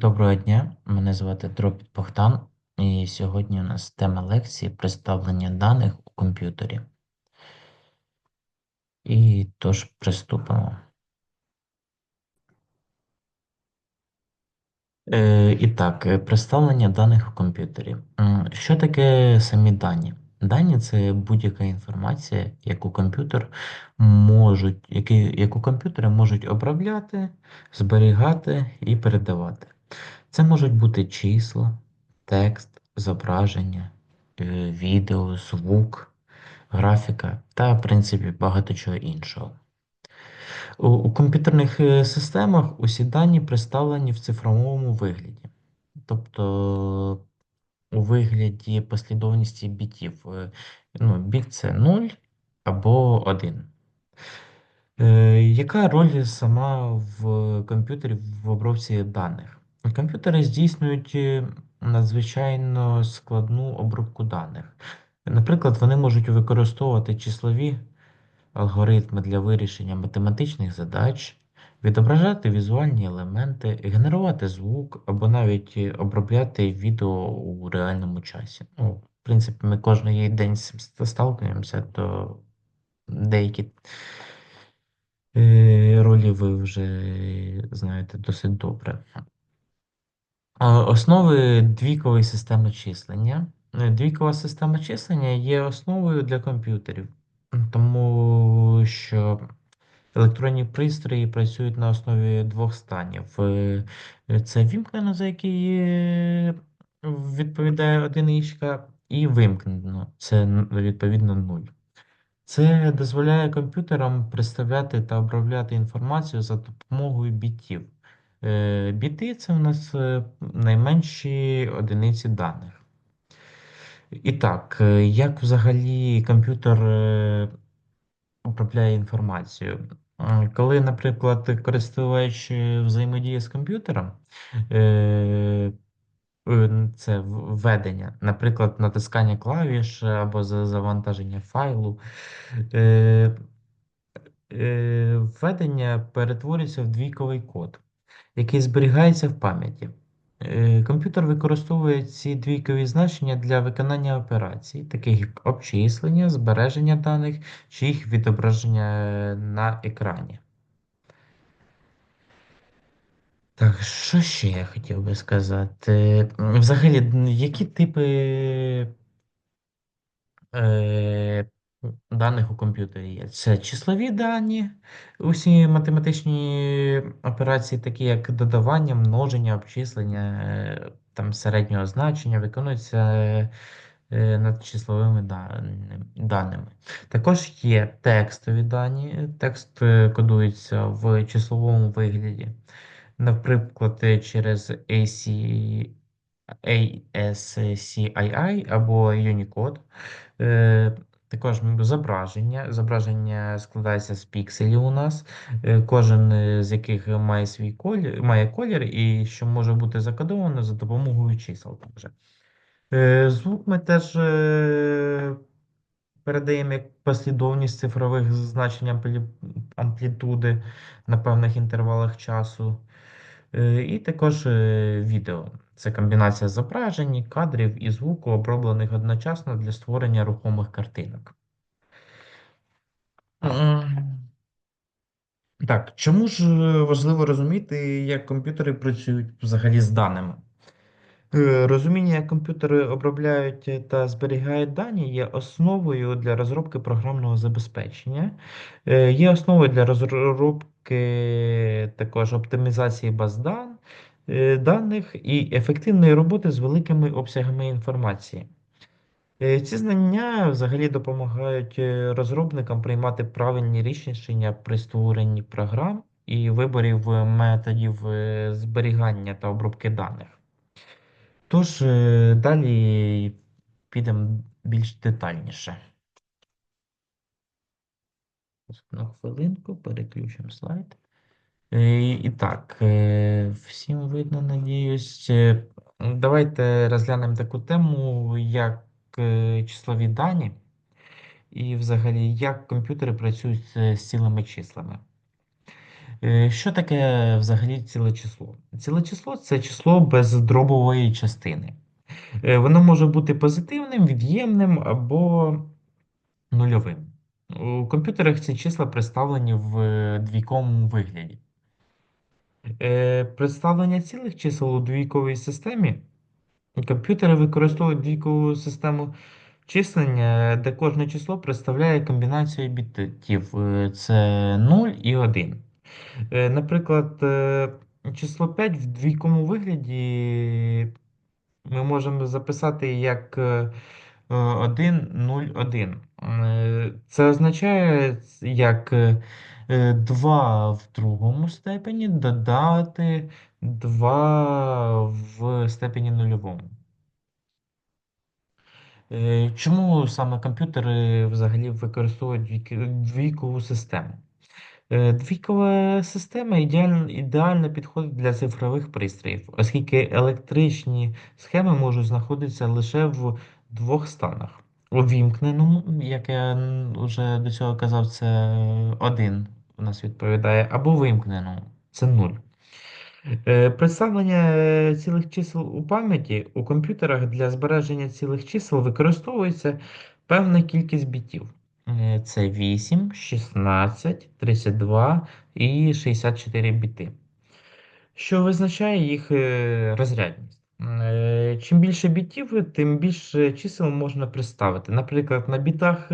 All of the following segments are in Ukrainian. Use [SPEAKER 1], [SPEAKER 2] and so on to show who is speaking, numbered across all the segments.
[SPEAKER 1] Доброго дня, мене звати Дропіт Богдан, і сьогодні у нас тема лекції представлення даних у комп'ютері. І тож приступимо. Е, І так, е, представлення даних у комп'ютері. Що таке самі дані? Дані це будь-яка інформація, яку комп'ютер можуть, які, яку комп'ютери можуть обробляти, зберігати і передавати. Це можуть бути числа, текст, зображення, е, відео, звук, графіка та, в принципі, багато чого іншого. У, комп'ютерних е, системах усі дані представлені в цифровому вигляді. Тобто у вигляді послідовності бітів. Е, Ну, біт це 0 або 1. Е, Яка роль сама в комп'ютері в обробці даних? Комп'ютери здійснюють е, надзвичайно складну обробку даних. Наприклад, вони можуть використовувати числові алгоритми для вирішення математичних задач, відображати візуальні елементи, генерувати звук або навіть е, обробляти відео у реальному часі. Ну, в принципі, ми кожен день з сталкуємося, то деякі е, ролі ви вже знаєте досить добре. Основи двійкової системи числення. Е, Двійкова система числення є основою для комп'ютерів, тому що електронні пристрої працюють на основі двох станів. Е, Це вімкнено, за який е, відповідає одиничка, і вимкнено, це відповідно нуль. Це дозволяє комп'ютерам представляти та обробляти інформацію за допомогою бітів. Е, Біти це у нас е, найменші одиниці даних. І так, е, як взагалі комп'ютер обробляє інформацію? Коли, наприклад, користувач взаємодіє з комп'ютером, це введення, наприклад, натискання клавіш або завантаження файлу. Введення перетворюється в двійковий код, який зберігається в пам'яті. Е, Комп'ютер використовує ці двійкові значення для виконання операцій, таких як обчислення, збереження даних чи їх відображення е, на екрані. Так, що ще я хотів би сказати? Взагалі, які типи е, даних у комп'ютері є. Це числові дані, усі математичні операції, такі як додавання, множення, обчислення е, там середнього значення, виконуються е, над числовими даними-. Також є текстові дані. Текст е, кодується в числовому вигляді. Наприклад, е, через AC, ASCII або Unicode. Також зображення. Зображення складається з пікселів у нас, е, кожен з яких має свій колір, має колір і що може бути закодовано за допомогою чисел. Також. Е, Звук ми теж е, передаємо як послідовність цифрових значень амплітуди на певних інтервалах часу. І також відео. Це комбінація зображень, кадрів і звуку, оброблених одночасно для створення рухомих картинок. Так, чому ж е, важливо розуміти, як комп'ютери працюють взагалі з даними? Е, Розуміння, як комп'ютери обробляють е, та зберігають дані, є основою для розробки програмного забезпечення, є основою для розробки також оптимізації баз дан, е, даних і ефективної роботи з великими обсягами інформації. Е, Ці знання взагалі допомагають е, розробникам приймати правильні рішення при створенні програм і виборів е, методів е, зберігання та обробки даних. Тож, е, далі підемо більш детальніше. На хвилинку переключимо слайд. Е, І так, е, всім видно, надіюсь. Е, Давайте розглянемо таку тему, як числові дані, і взагалі, як комп'ютери працюють з цілими числами. Що таке взагалі ціле число? Ціле число це число без дробової частини. Воно може бути позитивним, від'ємним або нульовим. У комп'ютерах ці числа представлені в двійковому вигляді. Е, Представлення цілих чисел у двійковій системі комп'ютери використовують двійкову систему числення, де кожне число представляє комбінацію бітів. Е, Це 0 і 1. Е, Наприклад, число 5 в двійковому вигляді ми можемо записати як е, 1, 0, 1. Е, Це означає як 2 в другому степені додати 2 в степені нульовому. Е, Чому саме комп'ютери взагалі використовують двійкову систему? Е, Двійкова система ідеально, ідеально підходить для цифрових пристроїв, оскільки електричні схеми можуть знаходитися лише в двох станах. Увімкненому, як я вже до цього казав, це один у нас відповідає, або вимкненому, це нуль. Е, Представлення е, цілих чисел у пам'яті у комп'ютерах для збереження цілих чисел використовується певна кількість бітів. Е, Це 8, 16, 32 і 64 біти, що визначає їх розрядність. Чим більше бітів, тим більше чисел можна представити. Наприклад, на бітах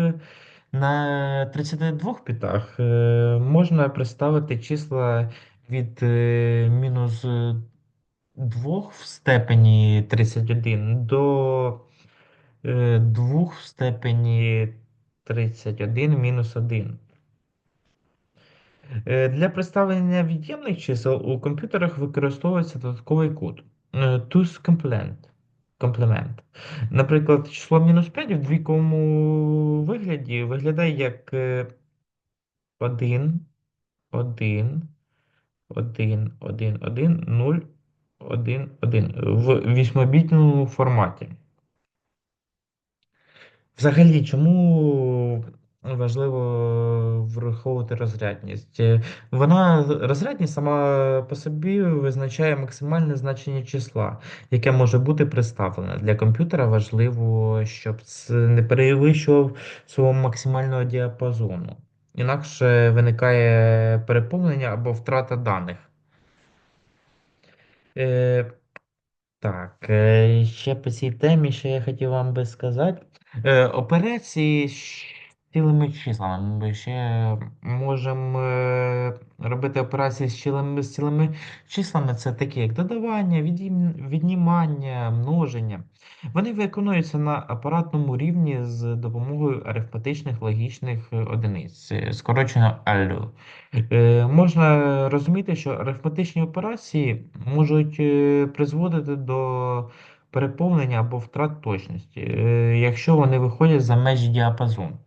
[SPEAKER 1] на 32 бітах е, можна представити числа від е, мінус 2 в степені 31 до е, 2 в степені 31 мінус 1. Е, Для представлення від'ємних чисел у комп'ютерах використовується додатковий код е, two's complement. Комплемент. Наприклад, число мінус 5 в двійковому вигляді виглядає як 1, 1, 1, 1, 1, 0, 1, 1 в вісьмобітному форматі. Взагалі, чому важливо враховувати розрядність? Е, Вона розрядність сама по собі визначає максимальне значення числа, яке може бути представлене. Для комп'ютера важливо, щоб це не перевищував свого максимального діапазону. Інакше виникає переповнення або втрата даних. Е, так, е, ще по цій темі, що я хотів вам би сказати. Е, Операції цілими числами. Ми ще можемо е, робити операції з цілими, з цілими числами. Це такі, як додавання, віднімання, множення. Вони виконуються на апаратному рівні з допомогою арифметичних логічних е, одиниць, е, скорочено. Е, Можна розуміти, що арифметичні операції можуть призводити до переповнення або втрат точності, якщо вони виходять за межі діапазону.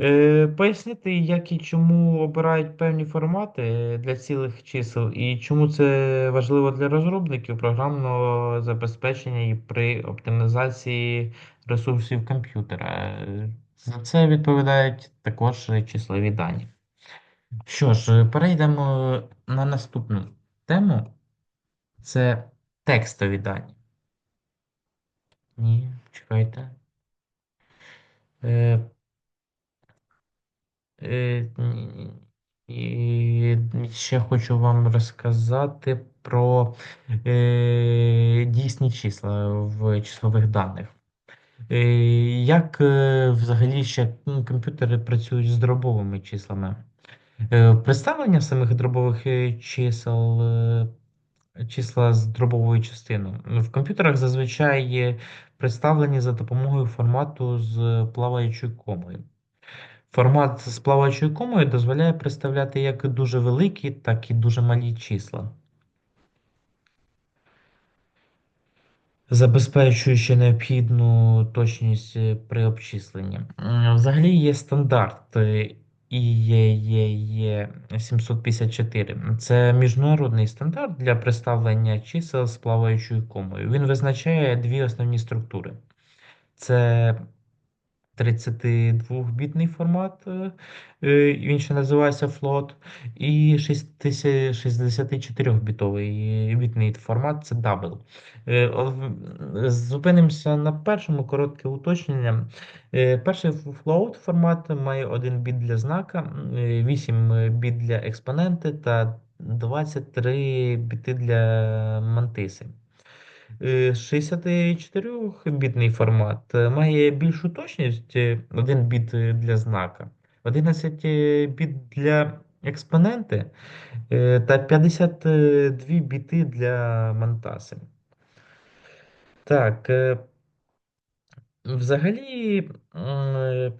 [SPEAKER 1] Е, Пояснити, як і чому обирають певні формати для цілих чисел, і чому це важливо для розробників програмного забезпечення і при оптимізації ресурсів комп'ютера. Е, За це відповідають також числові дані. Що ж, перейдемо на наступну тему. Це текстові дані. Ні, чекайте. Е, е, І ще хочу вам розказати про е, дійсні числа в числових даних. Е, Як е, взагалі ще комп'ютери працюють з дробовими числами? Е, Представлення самих дробових е, чисел е, числа з дробовою частиною. В комп'ютерах зазвичай є представлені за допомогою формату з плаваючою комою. Формат з плаваючою комою дозволяє представляти як дуже великі, так і дуже малі числа. забезпечуючи необхідну точність е, при обчисленні. Взагалі є стандарт е, IEEE 754. Це міжнародний стандарт для представлення чисел з плаваючою комою. Він визначає дві основні структури: це 32-бітний формат, е, е, він ще називається float, і 64-бітовий бітний формат це. Е, в- Зупинимося на першому коротке уточнення. Е, Перший float формат має 1 біт для знака, 8 біт для експоненти та 23 біти для мантиси. Е, 64-бітний формат е, має більшу точність, е, 1 біт е, для знака, 11 біт для експоненти е, та 52 біти для мантаси. Так, е, взагалі, е,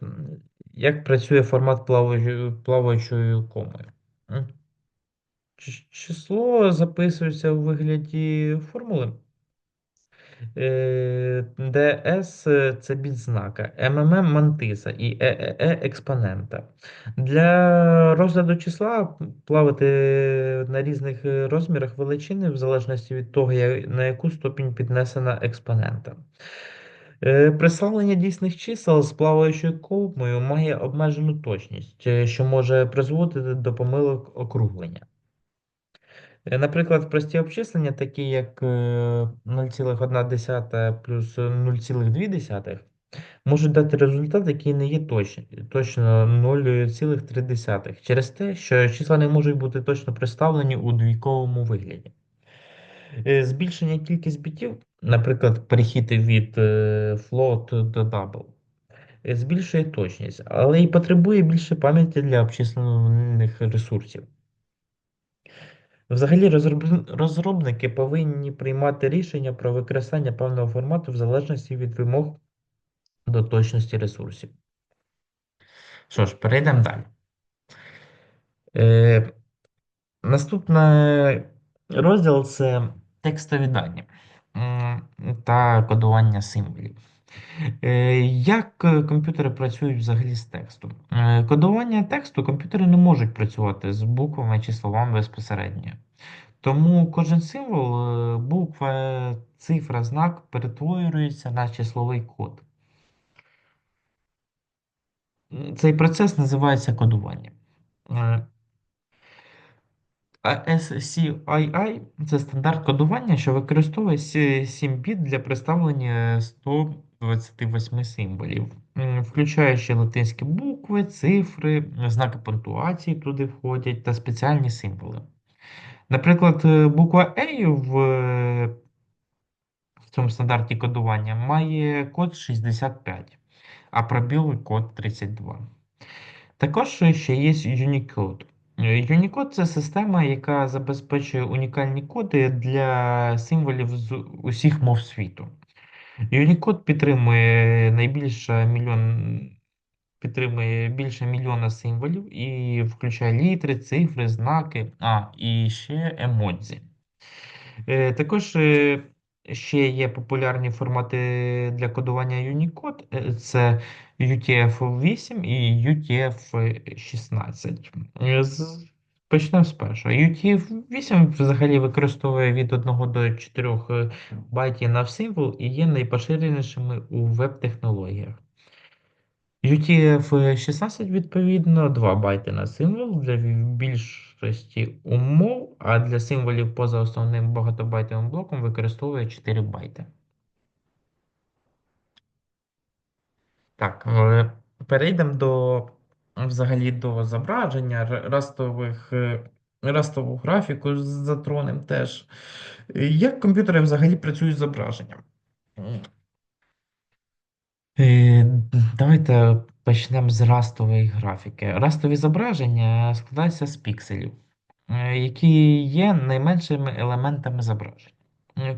[SPEAKER 1] як працює формат плаваючої комою? Число записується у вигляді формули. Е, ds це біт знака, МММ мантиса і ЕЕЕ експонента. Для розгляду числа плавати на різних розмірах величини, в залежності від того, на яку ступінь піднесена експонента. Е, Представлення дійсних чисел з плаваючою комою має обмежену точність, е, що може призводити до помилок округлення. Е, Наприклад, прості обчислення, такі як е, 0,1 плюс 0,2, можуть дати результат, який не є точний, точно 0,3, через те, що числа не можуть бути точно представлені у двійковому вигляді. Е, Збільшення кількість бітів, наприклад, перехід від е, float до double, е, збільшує точність, але й потребує більше пам'яті для обчислених ресурсів. Взагалі, розроб- розробники повинні приймати рішення про використання певного формату в залежності від вимог до точності ресурсів. Що ж, перейдемо далі. Е, наступний розділ це текстові дані та кодування символів. Е, Як е, комп'ютери працюють взагалі з текстом? Е, Кодування тексту комп'ютери не можуть працювати з буквами чи словами безпосередньо. Тому кожен символ, буква, цифра, знак перетворюється на числовий код. Цей процес називається кодування. Е, SCII це стандарт кодування, що використовує 7 біт для представлення 128 символів, включаючи латинські букви, цифри, знаки пунктуації туди входять та спеціальні символи. Наприклад, е, буква A в, е, в цьому стандарті кодування має код 65, а пробіл код 32. Також ще є Unicode. Е, Unicode це система, яка забезпечує унікальні коди для символів з усіх мов світу. Unicode підтримує найбільше мільйон, підтримує більше мільйона символів і включає літери, цифри, знаки, а, і ще емодзі. Е, Також е, ще є популярні формати для кодування Unicode. Е, Це UTF-8 і UTF-16. Е, Почнемо з першого. UTF-8 взагалі використовує від 1 до 4 байтів на символ і є найпоширенішими у веб-технологіях. UTF-16, відповідно, 2 байти на символ для більшості умов, а для символів поза основним багатобайтовим блоком використовує 4 байти. Так, е, перейдемо до взагалі до зображення растових, е, растову графіку з затронем теж. Як комп'ютери взагалі працюють з зображенням? Е, Давайте почнемо з растової графіки. Растові зображення складаються з пікселів, е, які є найменшими елементами зображення.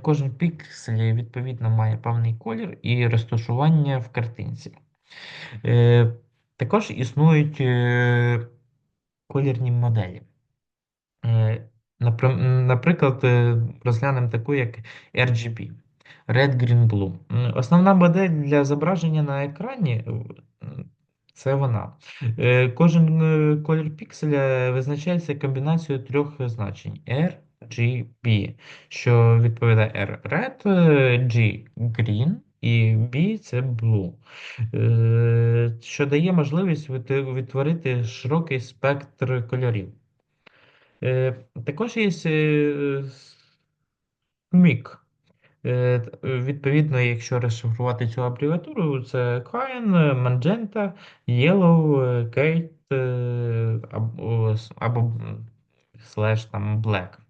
[SPEAKER 1] Кожен піксель відповідно має певний колір і розташування в картинці. Також існують е, колірні моделі. Е, Наприклад, е, розглянемо таку, як RGB Red, Green, Blue. Основна модель для зображення на екрані це вона. Кожен колір пікселя визначається комбінацією трьох значень RGB, що відповідає R Red, G Green і B це Blue, е, що дає можливість відтворити широкий спектр кольорів. Е, Також є е. Е, Відповідно, якщо розшифрувати цю абревіатуру, це Cyan, Magenta, Yellow, Kate або, або slash там Black.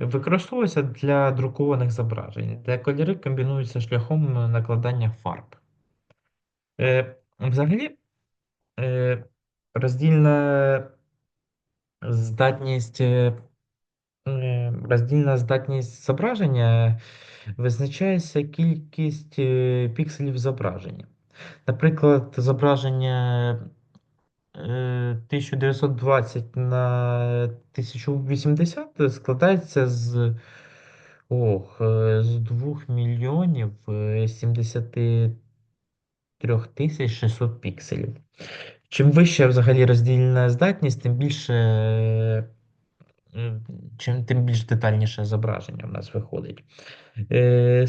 [SPEAKER 1] Використовується для друкованих зображень, де кольори комбінуються шляхом накладання фарб. Е, Взагалі, е, роздільна здатність е, Роздільна здатність зображення визначається кількість пікселів зображення. Наприклад, зображення 1920 на 1080 складається з, ох, е, з 2 мільйонів е, 73 тисяч 600 пікселів. Чим вища взагалі роздільна здатність, тим більше Чим тим більш детальніше зображення в нас виходить. Е,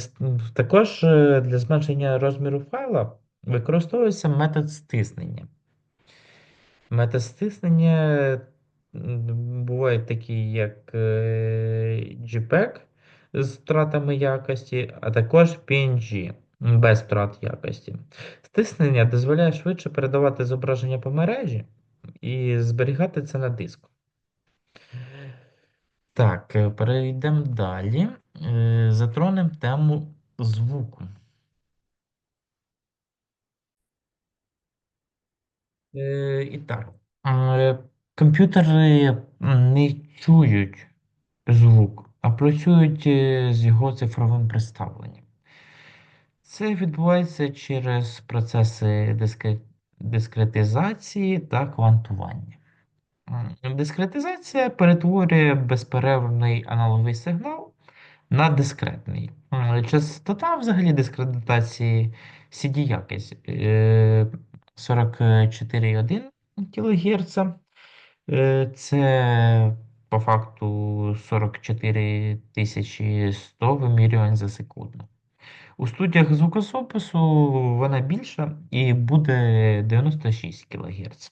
[SPEAKER 1] Також е, для зменшення розміру файла використовується метод стиснення. Метод стиснення м, бувають такі, як е, JPEG з втратами якості, а також PNG без втрат якості. Стиснення дозволяє швидше передавати зображення по мережі і зберігати це на диску. Так, е, перейдемо далі. Е, Затронемо тему звуку. І так, е, комп'ютери не чують звук, а працюють е, з його цифровим представленням. Це відбувається через процеси дискре- дискретизації та квантування. Дискретизація перетворює безперервний аналоговий сигнал на дискретний. Частота взагалі дискредитації якість е, 44,1 кГц. Е, Це по факту 44 100 вимірювань за секунду. У студіях звукозапису вона більша і буде 96 кГц.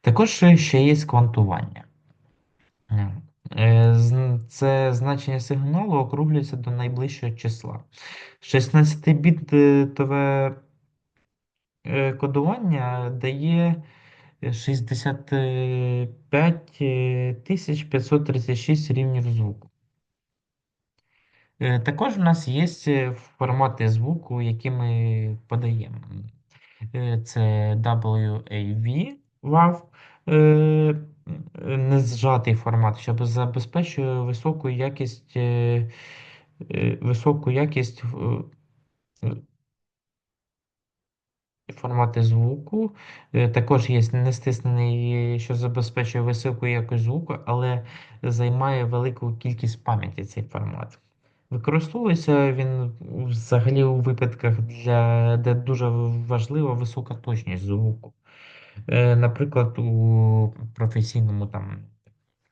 [SPEAKER 1] Також ще є квантування. Е, Це значення сигналу округлюється до найближчого числа. 16-бітове е, кодування дає 65 536 рівнів звуку. Е, Також в нас є е, формати звуку, які ми подаємо. Е, Це WAV, WAV, е, не зжатий формат, що забезпечує високу якість, е, е, високу якість е, формати звуку. Е, Також є нестиснений, що забезпечує високу якість звуку, але займає велику кількість пам'яті цей формат. Використовується він взагалі у випадках, для, де дуже важлива висока точність звуку. Е, Наприклад, у професійному там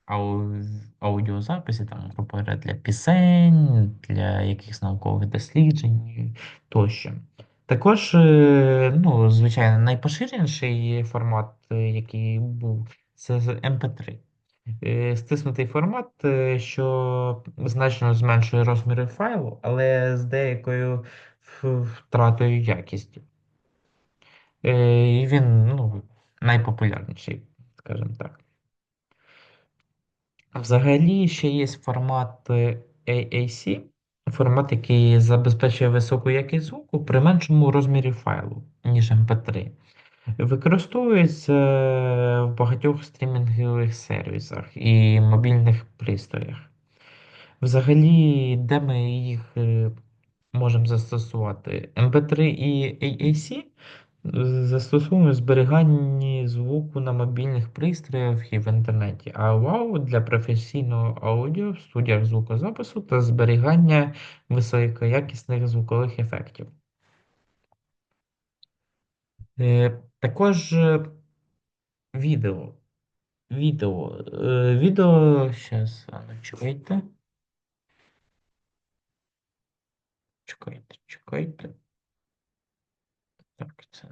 [SPEAKER 1] ау- аудіозаписі, там, для пісень, для якихось наукових досліджень тощо. Також, е, ну, звичайно, найпоширеніший формат, е, який був, це з MP3. Е, Стиснутий формат, що значно зменшує розміри файлу, але з деякою втратою якісті. І він ну, найпопулярніший, скажімо так. Взагалі ще є формат AAC, формат, який забезпечує високу якість звуку при меншому розмірі файлу, ніж MP3. Використовується в багатьох стрімінгових сервісах і мобільних пристроях. Взагалі, де ми їх е, можемо застосувати? MP3 і AAC Застосовуємо в зберіганні звуку на мобільних пристроях і в інтернеті, а WAV для професійного аудіо в студіях звукозапису та зберігання високоякісних звукових ефектів. Е, Також е, відео. Відео. Е, Відео. Зараз, чекайте. Чекайте, чекайте. Так, це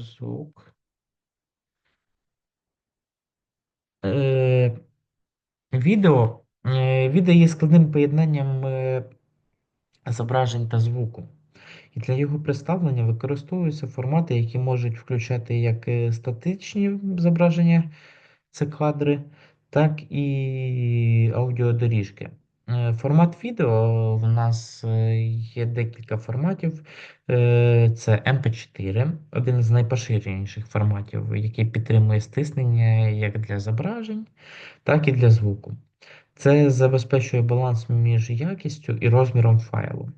[SPEAKER 1] звук. Е, відео. Е, відео є складним поєднанням е, зображень та звуку. І для його представлення використовуються формати, які можуть включати як статичні зображення, це кадри, так і аудіодоріжки. Е, Формат відео в нас е, є декілька форматів. Е, Це MP4, один з найпоширеніших форматів, який підтримує стиснення як для зображень, так і для звуку. Це забезпечує баланс між якістю і розміром файлу.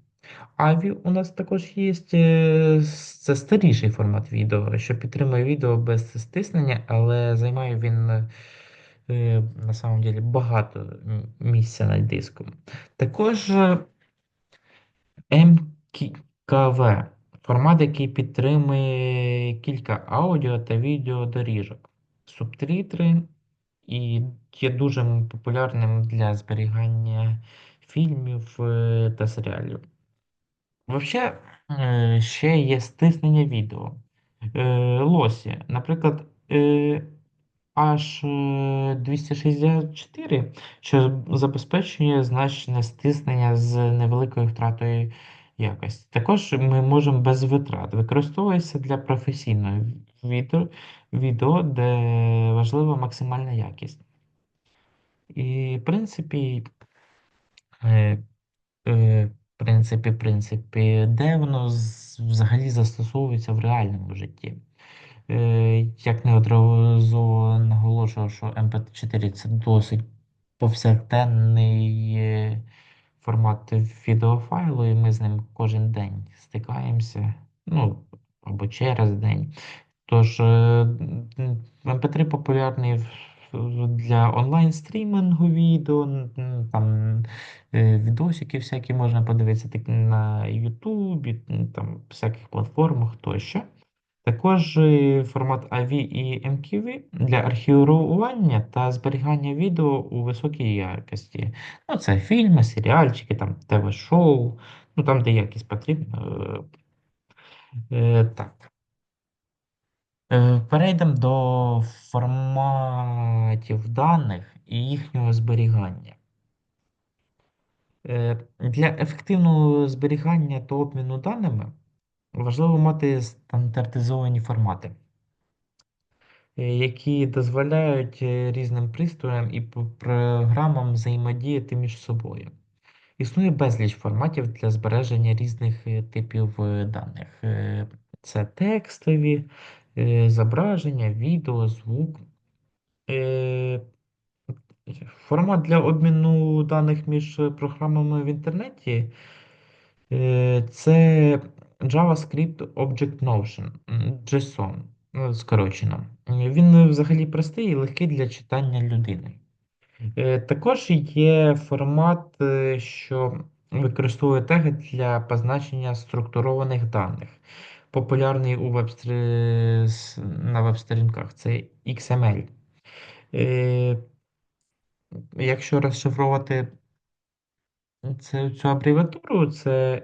[SPEAKER 1] Аві у нас також є це старіший формат відео, що підтримує відео без стиснення, але займає він на самом деле багато місця на диску. Також е, МКВ формат, який підтримує кілька аудіо та відео доріжок, субтитри і є дуже популярним для зберігання фільмів е, та серіалів. Вообще, е, ще є стиснення відео. Лосі, наприклад, H264, що забезпечує значне стиснення з невеликою втратою якості. Також ми можемо без витрат. Використовується для професійного відео, відео, де важлива максимальна якість. І, в принципі, е, Е, принципі, принципі, де воно взагалі застосовується в реальному житті. Е, Як неодноразово наголошував, що MP4 це досить повсякденний е, формат відеофайлу, і ми з ним кожен день стикаємося, ну, або через день. Тож, е, м, MP3 популярний в- в- для онлайн-стрімінгу відео, там е, відосики всякі можна подивитися так, на Ютубі, там всяких платформах тощо. Також е, формат AV і MKV для архівування та зберігання відео у високій якості. Ну, це фільми, серіальчики, там ТВ-шоу, ну там, де якість потрібна. Е, е, так. Е, Перейдемо до форматів даних і їхнього зберігання. Е, Для ефективного зберігання та обміну даними важливо мати стандартизовані формати, е, які дозволяють е, різним пристроям і програмам взаємодіяти між собою. Існує безліч форматів для збереження різних е, типів даних. Це текстові, зображення, відео, звук. Формат для обміну даних між програмами в інтернеті це JavaScript Object Notion, JSON, ну, скорочено. Е, Він взагалі простий і легкий для читання людини. Е, Також є формат, е, що використовує теги для позначення структурованих даних. Популярний у веб на веб-сторінках це XML. Е, Якщо розшифровувати це, цю абревіатуру, це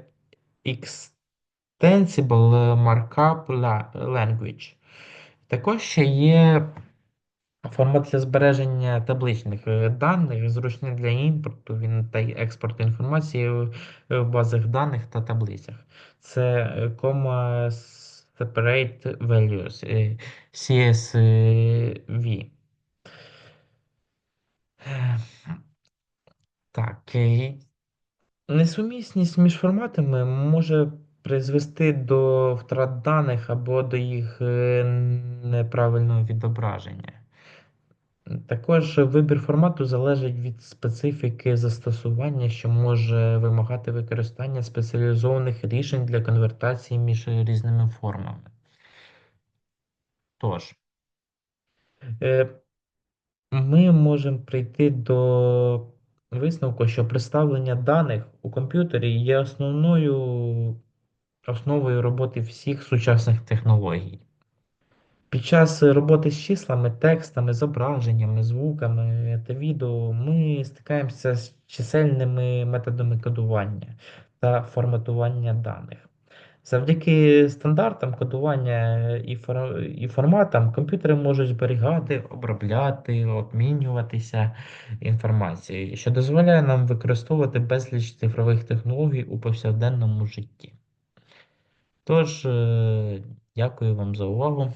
[SPEAKER 1] Extensible Markup Language. Також ще є формат для збереження табличних е, даних, зручний для імпорту він та експорту інформації в в базах даних та таблицях. Це е, Comma Separate Values, е, CSV. Е, Так, е, Несумісність між форматами може призвести до втрат даних або до їх е, неправильного відображення. Також вибір формату залежить від специфіки застосування, що може вимагати використання спеціалізованих рішень для конвертації між різними формами. Тож, е, ми можемо прийти до висновку, що представлення даних у комп'ютері є основною основою роботи всіх сучасних технологій. Під час роботи з числами, текстами, зображеннями, звуками та відео ми стикаємося з чисельними методами кодування та форматування даних. Завдяки стандартам кодування і, форматам комп'ютери можуть зберігати, обробляти, обмінюватися інформацією, що дозволяє нам використовувати безліч цифрових технологій у повсякденному житті. Тож, е, дякую вам за увагу.